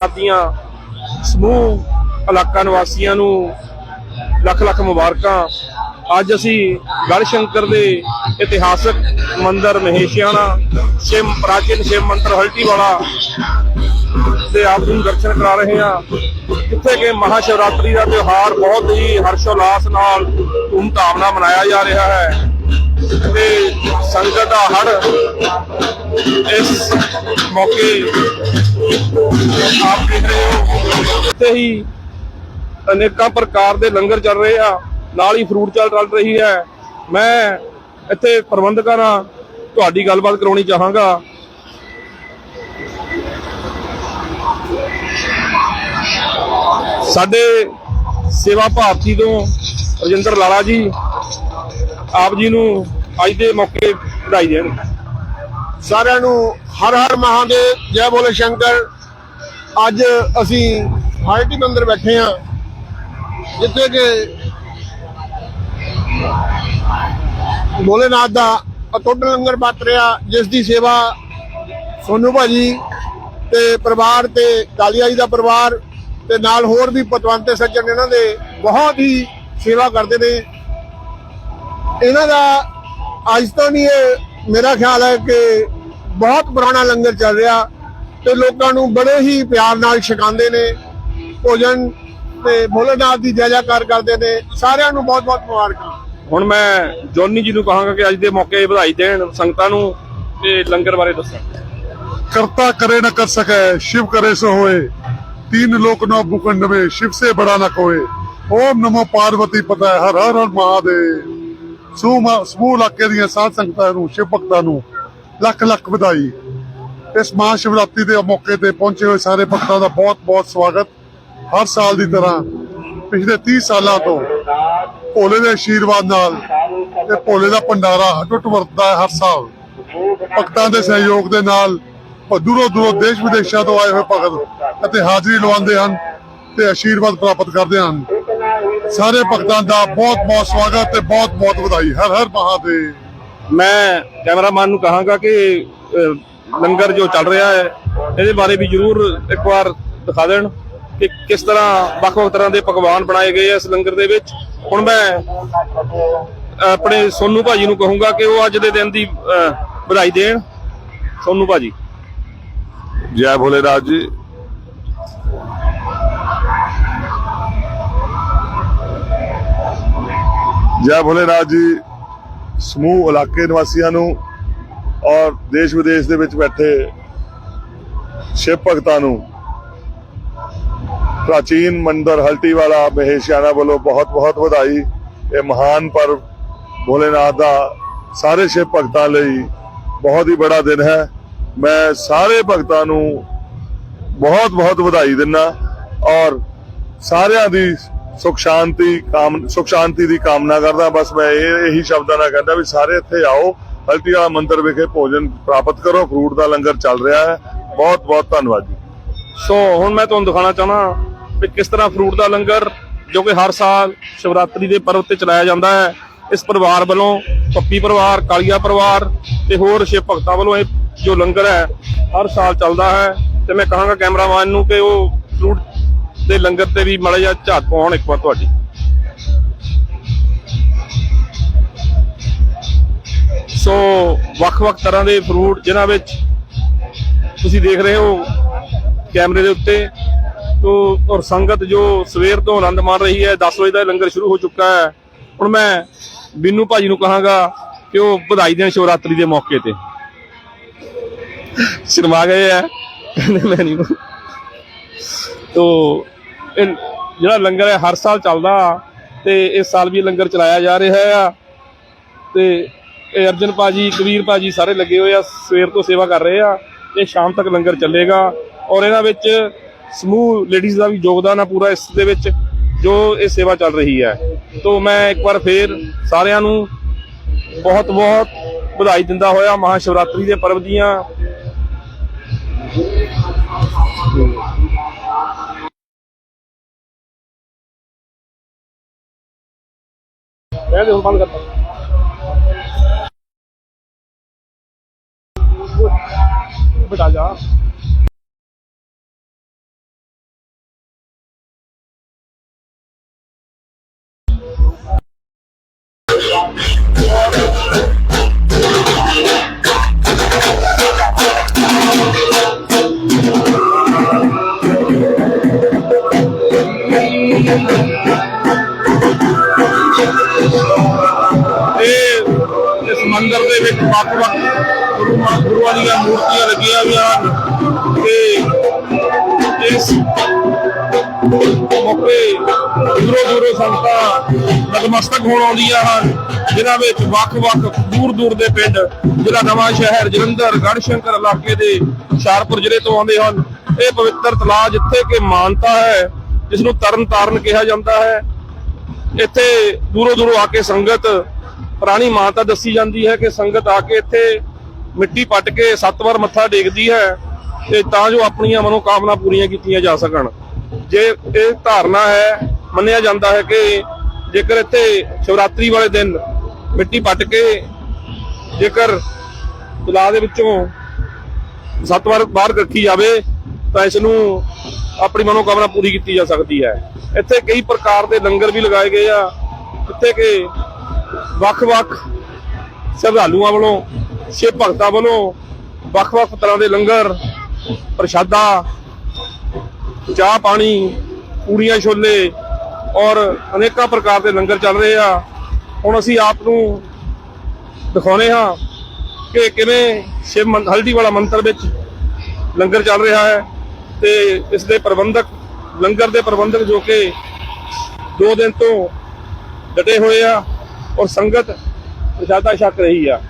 ਦੀਆਂ ਸਮੂਹ ਇਲਾਕਾ ਨਿਵਾਸੀਆਂ ਨੂੰ ਲੱਖ ਲੱਖ ਮੁਬਾਰਕਾਂ। ਅੱਜ ਅਸੀਂ ਗੜ ਸ਼ੰਕਰ ਦੇ ਇਤਿਹਾਸਕ ਮੰਦਿਰ ਮਹੇਸ਼ਿਆਣਾ, ਸ਼ਿਵ, ਪ੍ਰਾਚੀਨ ਸ਼ਿਵ ਮੰਦਿਰ ਹਲਟੀ ਵਾਲਾ ਦੇ ਆਪ ਨੂੰ ਦਰਸ਼ਨ ਕਰਾ ਰਹੇ ਹਾਂ। ਜਿੱਥੇ ਕਿ ਮਹਾ ਸ਼ਿਵਰਾਤਰੀ ਦਾ ਤਿਉਹਾਰ ਬਹੁਤ ਹੀ ਹਰਸ਼ੋਲਾਸ ਨਾਲ ਧੂਮਧਾਮ ਨਾਲ ਮਨਾਇਆ ਜਾ ਰਿਹਾ ਹੈ। ਤੇ ਸੰਗਤ ਦਾ ਹੜ ਇਸ ਮੌਕੇ ਆਪ ਦੇਖ ਰਹੇ ਹੋ ਇੱਥੇ ਹੀ ਅਨੇਕਾਂ ਪ੍ਰਕਾਰ ਦੇ ਲੰਗਰ ਚੱਲ ਰਹੇ ਆ, ਨਾਲ ਹੀ ਫਰੂਟ ਚਾਲ ਚੱਲ ਰਹੀ ਹੈ। ਮੈਂ ਇੱਥੇ ਪ੍ਰਬੰਧਕਾਂ ਨਾਲ ਤੁਹਾਡੀ ਗੱਲਬਾਤ ਕਰਾਉਣੀ ਚਾਹਾਂਗਾ। ਸਾਡੇ ਸੇਵਾ ਭਾਰਤੀ ਤੋਂ ਰਜਿੰਦਰ ਲਾਲਾ ਜੀ ਆਪ ਜੀ ਨੂੰ ਅੱਜ ਦੇ ਮੌਕੇ ਵਧਾਈ ਦੇਣ। ਸਾਰਿਆਂ ਨੂੰ ਹਰ ਹਰ ਮਹਾਦੇਵ, ਜੈ ਬੋਲੇ ਸ਼ੰਕਰ। ਅੱਜ ਅਸੀਂ ਹਾਰਟੀ ਮੰਦਰ ਬੈਠੇ ਹਾਂ, ਜਿੱਥੇ ਕਿ ਭੋਲੇਨਾਥ ਦਾ ਅਟੁੱਟ ਲੰਗਰ ਵਰਤ ਰਿਹਾ, ਜਿਸ ਦੀ ਸੇਵਾ ਸੋਨੂ ਭਾਜੀ ਤੇ ਪਰਿਵਾਰ ਤੇ ਕਾਲੀਆ ਜੀ ਦਾ ਪਰਿਵਾਰ ਤੇ ਨਾਲ ਹੋਰ ਵੀ ਪਤਵੰਤੇ ਸੱਜਣ ਇਹਨਾਂ ਦੇ ਬਹੁਤ ਹੀ ਸੇਵਾ ਕਰਦੇ ਨੇ। ਇਹਨਾਂ ਦਾ ਅੱਜ ਤੋਂ ਨਹੀਂ ਇਹ ਮੇਰਾ ਖਿਆਲ ਹੈ ਕਿ ਬਹੁਤ ਪੁਰਾਣਾ ਲੰਗਰ ਚੱਲ ਰਿਹਾ। ਤੇ ਲੋਕਾਂ ਨੂੰ ਬੜੇ ਹੀ ਪਿਆਰ ਨਾਲ ਛਕਾਉਂਦੇ ਨੇ ਭੋਜਨ ਤੇ ਭੋਲੇਨਾਥ ਦੀ ਜੈ ਜੈਕਾਰ ਕਰਦੇ ਨੇ ਸਾਰਿਆਂ ਨੂੰ ਬਹੁਤ ਬਹੁਤ ਮੁਬਾਰਕਾਂ ਹੁਣ ਮੈਂ ਜੋਨੀ ਜੀ ਨੂੰ ਕਹਾਂਗਾ ਕਿ ਅੱਜ ਦੇ ਮੌਕੇ ਵਧਾਈ ਦੇਣ ਸੰਗਤਾਂ ਨੂੰ ਤੇ ਲੰਗਰ ਬਾਰੇ ਦੱਸਣ करता करे न कर सके शिव करे सो होए तीन लोक नौ भूखंड में शिव से बड़ा न कोई ओम नमो पार्वती पता है हर हर हर महादेव ਸਮੂਹ ਸਮੂਹ ਇਲਾਕੇ ਦੀਆਂ ਸਾਧ ਸੰਗਤਾਂ ਨੂੰ ਸ਼ਿਵ ਭਗਤਾਂ ਨੂੰ ਲੱਖ ਲੱਖ ਵਧਾਈ ਇਸ ਮਹਾ ਸ਼ਿਵਰਾਤਰੀ ਦੇ ਮੌਕੇ ਤੇ ਪਹੁੰਚੇ ਹੋਏ ਸਾਰੇ ਭਗਤਾਂ ਦਾ ਬਹੁਤ ਬਹੁਤ ਸਵਾਗਤ। ਹਰ ਸਾਲ ਦੀ ਤਰ੍ਹਾਂ ਪਿਛਲੇ 30 ਸਾਲਾਂ ਤੋਂ ਭੋਲੇ ਦੇ ਆਸ਼ੀਰਵਾਦ ਨਾਲ ਤੇ ਭੋਲੇ ਦਾ ਭੰਡਾਰਾ ਅਟੁੱਟ ਵਰਤਦਾ ਹੈ ਹਰ ਸਾਲ। ਭਗਤਾਂ ਦੇ ਸਹਿਯੋਗ ਦੇ ਨਾਲ ਦੂਰੋਂ ਦੂਰੋਂ ਦੇਸ਼ ਵਿਦੇਸ਼ਾਂ ਤੋਂ ਆਏ ਹੋਏ ਭਗਤ ਅਤੇ ਹਾਜ਼ਰੀ ਲਵਾਉਂਦੇ ਹਨ ਤੇ ਆਸ਼ੀਰਵਾਦ ਪ੍ਰਾਪਤ ਕਰਦੇ ਹਨ। ਸਾਰੇ ਭਗਤਾਂ ਦਾ ਬਹੁਤ ਬਹੁਤ ਸਵਾਗਤ ਤੇ ਬਹੁਤ ਬਹੁਤ ਵਧਾਈ। ਹਰ ਹਰ ਮਹਾਦੇਵ। ਮੈਂ ਕੈਮਰਾਮੈਨ ਨੂੰ ਕਹਾਂਗਾ ਕਿ ਲੰਗਰ ਜੋ ਚੱਲ ਰਿਹਾ ਹੈ, ਇਹਦੇ ਬਾਰੇ ਵੀ ਜਰੂਰ ਇੱਕ ਵਾਰ ਦਿਖਾ ਦੇਣ ਕਿ ਕਿਸ ਤਰ੍ਹਾਂ ਵੱਖ-ਵੱਖ ਤਰ੍ਹਾਂ ਦੇ ਪਕਵਾਨ ਬਣਾਏ ਗਏ ਆ ਇਸ ਲੰਗਰ ਦੇ ਵਿੱਚ। ਹੁਣ ਮੈਂ ਆਪਣੇ ਸੋਨੂ ਭਾਜੀ ਨੂੰ ਕਹੂੰਗਾ ਕਿ ਉਹ ਅੱਜ ਦੇ ਦਿਨ ਦੀ ਵਧਾਈ ਦੇਣ। ਸੋਨੂ ਭਾਜੀ। ਜੈ ਭੋਲੇਨਾਥ ਜੀ। ਜੈ ਭੋਲੇਨਾਥ ਜੀ, ਸਮੂਹ ਇਲਾਕੇ ਨਿਵਾਸੀਆਂ ਨੂੰ ਔਰ ਦੇਸ਼ ਵਿਦੇਸ਼ ਦੇ ਵਿੱਚ ਬੈਠੇ ਸ਼ਿਵ ਭਗਤਾਂ ਨੂੰ ਪ੍ਰਾਚੀਨ ਮੰਦਰ ਹਲਟੀ ਵਾਲਾ ਮਹੇਸ਼ਿਆਣਾ ਵੱਲੋਂ ਬਹੁਤ ਬਹੁਤ ਵਧਾਈ। ਇਹ ਮਹਾਨ ਪਰਵ ਭੋਲੇਨਾਥ ਦਾ ਸਾਰੇ ਸ਼ਿਵ ਭਗਤਾਂ ਲਈ ਬਹੁਤ ਹੀ ਬੜਾ ਦਿਨ ਹੈ। ਮੈਂ ਸਾਰੇ ਭਗਤਾਂ ਨੂੰ ਬਹੁਤ ਬਹੁਤ ਵਧਾਈ ਦਿੰਦਾ ਔਰ ਸਾਰਿਆਂ ਦੀ ਸੁਖ ਸ਼ਾਂਤੀ ਕਾਮ ਸੁਖ ਸ਼ਾਂਤੀ ਦੀ ਕਾਮਨਾ ਕਰਦਾ। ਬਸ ਮੈਂ ਇਹ ਇਹੀ ਸ਼ਬਦਾਂ ਨਾਲ ਕਹਿੰਦਾ ਵੀ ਸਾਰੇ ਇੱਥੇ ਆਓ। ਹਲਟੀ ਵਾਲਾ ਵਿਖੇ ਭੋਜਨ ਪ੍ਰਾਪਤ ਕਰੋ, ਫਰੂਟ ਦਾ ਲੰਗਰ ਚੱਲ ਰਿਹਾ ਹੈ। ਬਹੁਤ ਬਹੁਤ ਧੰਨਵਾਦ ਜੀ। ਸੋ ਹੁਣ ਮੈਂ ਤੁਹਾਨੂੰ ਦਿਖਾਉਣਾ ਚਾਹਣਾ ਕਿ ਕਿਸ ਤਰ੍ਹਾਂ ਫਰੂਟ ਦਾ ਲੰਗਰ, ਜੋ ਕਿ ਹਰ ਸਾਲ ਸ਼ਿਵਰਾਤਰੀ ਦੇ ਪਰਵ ਤੇ ਚਲਾਇਆ ਜਾਂਦਾ ਹੈ, ਇਸ ਪਰਿਵਾਰ ਵੱਲੋਂ ਪੱਪੀ ਪਰਿਵਾਰ, ਕਾਲੀਆ ਪਰਿਵਾਰ ਤੇ ਹੋਰ ਸ਼ਿਵ ਭਗਤਾਂ ਵੱਲੋਂ ਇਹ ਜੋ ਲੰਗਰ ਹੈ, ਹਰ ਸਾਲ ਚੱਲਦਾ ਹੈ। ਤੇ ਮੈਂ ਕਹਾਂਗਾ ਕੈਮਰਾਮੈਨ ਨੂੰ ਕਿ ਉਹ ਫਰੂਟ ਦੇ ਲੰਗਰ ਤੇ ਵੀ ਮਾੜਾ ਜਿਹਾ ਝਾਤ ਪਾਉਣ ਇੱਕ ਵਾਰ ਤੁਹਾਡੀ। ਸੋ ਵੱਖ-ਵੱਖ ਤਰ੍ਹਾਂ ਦੇ ਫਰੂਟ ਜਿਨ੍ਹਾਂ ਵਿੱਚ ਤੁਸੀਂ ਦੇਖ ਰਹੇ ਹੋ ਕੈਮਰੇ ਦੇ ਉੱਤੇ। ਤੋ ਔਰ ਸੰਗਤ ਜੋ ਸਵੇਰ ਤੋਂ ਆਨੰਦ ਮਾਣ ਰਹੀ ਹੈ 10 ਵਜੇ ਦਾ ਇਹ ਲੰਗਰ ਸ਼ੁਰੂ ਹੋ ਚੁੱਕਾ ਹੈ। ਹੁਣ ਮੈਂ ਬਿੰਨੂ ਭਾਜੀ ਨੂੰ ਕਹਾਂਗਾ ਕਿ ਉਹ ਵਧਾਈ ਦੇਣ ਸ਼ਿਵਰਾਤਰੀ ਦੇ ਮੌਕੇ ਤੇ। ਸ਼ਰਮਾ ਗਏ ਆ। ਕਹਿੰਦੇ ਮੈਂ ਨਹੀਂ ਤੋ ਇਹ ਜਿਹੜਾ ਲੰਗਰ ਹੈ, ਹਰ ਸਾਲ ਚੱਲਦਾ ਤੇ ਇਸ ਸਾਲ ਵੀ ਲੰਗਰ ਚਲਾਇਆ ਜਾ ਰਿਹਾ ਆ। ਤੇ ਇਹ ਅਰਜਨ ਭਾਜੀ, ਕਬੀਰ ਭਾਜੀ ਸਾਰੇ ਲੱਗੇ ਹੋਏ ਆ, ਸਵੇਰ ਤੋਂ ਸੇਵਾ ਕਰ ਰਹੇ ਆ। ਇਹ ਸ਼ਾਮ ਤੱਕ ਲੰਗਰ ਚੱਲੇਗਾ ਔਰ ਇਹਨਾਂ ਵਿੱਚ ਸਮੂਹ ਲੇਡੀਜ਼ ਦਾ ਵੀ ਯੋਗਦਾਨ ਆ ਪੂਰਾ ਇਸ ਦੇ ਵਿੱਚ, ਜੋ ਇਹ ਸੇਵਾ ਚੱਲ ਰਹੀ ਹੈ। ਤੋਂ ਮੈਂ ਇੱਕ ਵਾਰ ਫੇਰ ਸਾਰਿਆਂ ਨੂੰ ਬਹੁਤ ਬਹੁਤ ਵਧਾਈ ਦਿੰਦਾ ਹੋਇਆ ਮਹਾ ਸ਼ਿਵਰਾਤਰੀ ਦੇ ਪਰਵ ਦੀਆਂ। ਰਹਿ ਹੁਣ ਬੰਦ ਕਰਤਾ। ਬਟਾ ਜਾ ਵੱਖ-ਵੱਖ ਗੁਰੂ ਮਹਾ- ਗੁਰੂਆਂ ਦੀਆਂ ਮੂਰਤੀਆਂ ਲੱਗੀਆਂ ਹੋਈਆਂ ਹਨ। ਤੇ ਇਸ ਮੌਕੇ ਦੂਰੋਂ ਦੂਰੋਂ ਸੰਗਤਾਂ ਨਤਮਸਤਕ ਹੋਣ ਆਉਂਦੀਆਂ ਹਨ। ਜਿਨ੍ਹਾਂ ਵਿੱਚ ਵੱਖ-ਵੱਖ ਦੂਰ-ਦੂਰ ਦੇ ਪਿੰਡ ਜਿਹੜਾ ਨਵਾਂ ਸ਼ਹਿਰ, ਜਲੰਧਰ ਗੜਸ਼ੰਕਰ ਇਲਾਕੇ ਦੇ ਹੁਸ਼ਿਆਰਪੁਰ ਜ਼ਿਲ੍ਹੇ ਤੋਂ ਆਉਂਦੇ ਹਨ। ਇਹ ਪਵਿੱਤਰ ਤਲਾਅ ਜਿੱਥੇ ਕਿ ਮਾਨਤਾ ਹੈ ਜਿਸ ਨੂੰ ਤਰਨ ਤਾਰਨ ਕਿਹਾ ਜਾਂਦਾ ਹੈ। ਇੱਥੇ ਦੂਰੋਂ ਦੂਰੋਂ ਆ ਕੇ ਸੰਗਤ ਪੁਰਾਣੀ ਮਾਨਤਾ ਦੱਸੀ ਜਾਂਦੀ ਹੈ ਕਿ ਸੰਗਤ ਆ ਕੇ ਇੱਥੇ ਮਿੱਟੀ ਪੱਟ ਕੇ ਸੱਤ ਵਾਰ ਮੱਥਾ ਟੇਕਦੀ ਹੈ ਤੇ ਤਾਂ ਜੋ ਆਪਣੀਆਂ ਮਨੋਕਾਮਨਾ ਪੂਰੀਆਂ ਕੀਤੀਆਂ ਜਾ ਸਕਣ। ਜੇ ਇਹ ਧਾਰਨਾ ਹੈ, ਮੰਨਿਆ ਜਾਂਦਾ ਹੈ ਕਿ ਜੇਕਰ ਇੱਥੇ ਸ਼ਿਵਰਾਤਰੀ ਵਾਲੇ ਦਿਨ ਮਿੱਟੀ ਪੱਟ ਕੇ ਜੇਕਰ ਤਲਾਅ ਦੇ ਵਿੱਚੋਂ ਸੱਤ ਵਾਰ ਬਾਹਰ ਰੱਖੀ ਜਾਵੇ, ਤਾਂ ਇਸ ਨੂੰ ਆਪਣੀ ਮਨੋਕਾਮਨਾ ਪੂਰੀ ਕੀਤੀ ਜਾ ਸਕਦੀ ਹੈ। ਇੱਥੇ ਕਈ ਪ੍ਰਕਾਰ ਦੇ ਲੰਗਰ ਵੀ ਲਗਾਏ ਗਏ ਆ। ਜਿੱਥੇ ਕਿ ਵੱਖ-ਵੱਖ ਸ਼ਰਧਾਲੂਆਂ ਵੱਲੋਂ, ਸ਼ਿਵ ਭਗਤਾਂ ਵੱਲੋਂ ਵੱਖ-ਵੱਖ ਤਰ੍ਹਾਂ ਦੇ ਲੰਗਰ, ਪ੍ਰਸ਼ਾਦਾ, ਚਾਹ ਪਾਣੀ, ਪੂੜੀਆਂ ਛੋਲੇ ਔਰ ਅਨੇਕਾਂ ਪ੍ਰਕਾਰ ਦੇ ਲੰਗਰ ਚੱਲ ਰਹੇ ਆ। ਹੁਣ ਅਸੀਂ ਆਪ ਨੂੰ ਦਿਖਾਉਨੇ ਹਾਂ ਕਿ ਕਿਵੇਂ ਸ਼ਿਵ ਮੰ- ਹਲਦੀ ਵਾਲਾ ਮੰਤਰ ਵਿੱਚ ਲੰਗਰ ਚੱਲ ਰਿਹਾ ਹੈ ਤੇ ਇਸ ਦੇ ਪ੍ਰਬੰਧਕ, ਲੰਗਰ ਦੇ ਪ੍ਰਬੰਧਕ ਜੋ ਕਿ ਦੋ ਦਿਨ ਤੋਂ ਡਟੇ ਹੋਏ ਆ। ਔਰ ਸੰਗਤ ਪ੍ਰਸ਼ਾਦਾ ਛਕ ਰਹੀ ਆ।